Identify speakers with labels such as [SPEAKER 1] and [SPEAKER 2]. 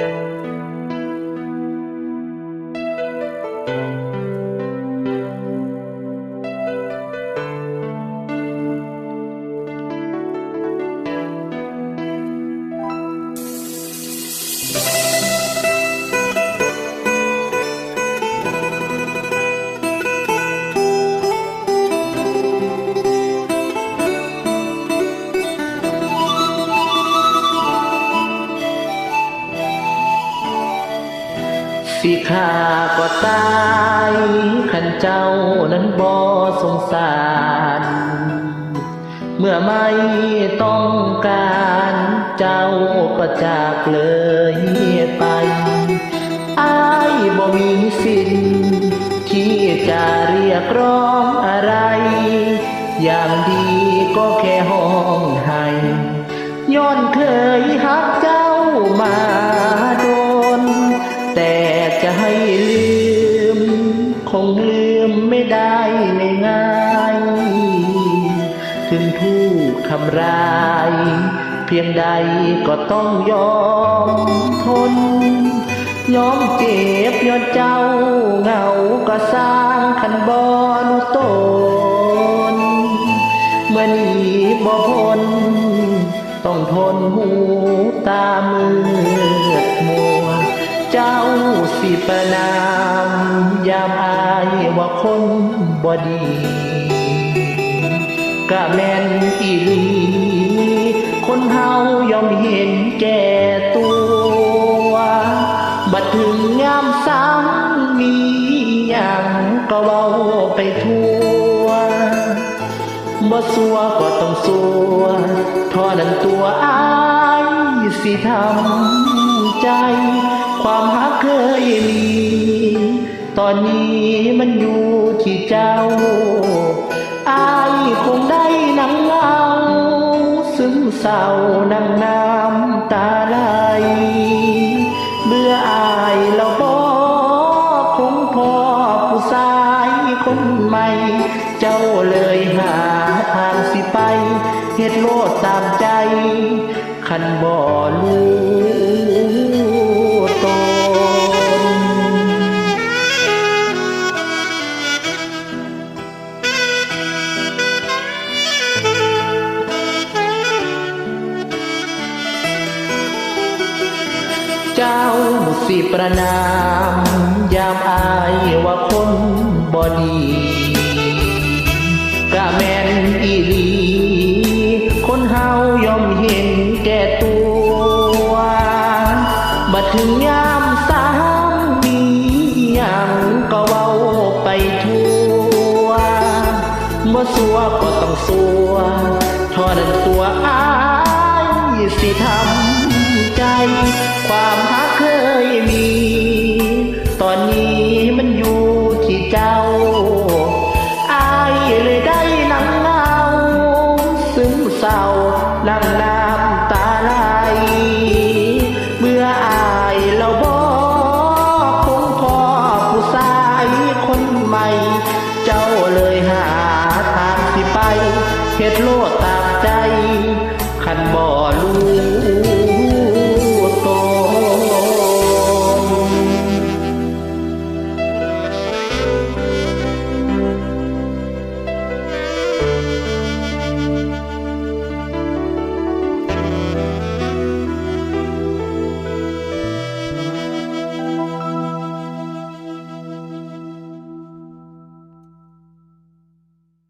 [SPEAKER 1] Thank you. สิขาก็ตายขันเจ้านั้นบ่สงสาร เมื่อไม่ต้องการเจ้าก็จากเลยไปอายบ่มีสิทธิ์ที่จะเรียกร้องอะไร อย่างดีก็แค่ ทำร้าย เพียงใดก็ต้องยอมทน ยอมเจ็บยอดเจ้าเหงาก็สร้างคันบอนตนเมื่อนี้บ่พ้นต้องทนหูตามืดมัว เจ้าสิประนามยามอายว่าคนบ่ดีกะแม่นอีลี บัดถึงยามซ้ำมีอย่างก็เว้าไปทั่วบ่สัวก็ต้องสัวทอนั้นตัวอายสิทำใจ ความหักเคยมี ตอนนี้มันอยู่ที่เจ้า อายคงได้นั่งเงา ซึมเศร้านั่งน้ำตา คนใหม่ เจ้าเลยหาทางสิไปเฮ็ดโลดตามใจ คันบ่รู้ตนเจ้าสิประนาม ยามอายว่าคน ดีกะแม่นอีหลี คนเฮายอมเห็นแก่ตัวบัดถึงยามสามมีย่างก็เว้าไปทั่วบ่สัวก็ต้องสัวทอนั้นตัวอายสิทำใจ ความหักเคยมี เฮ็ดโลดตามใจขันบ่อรู้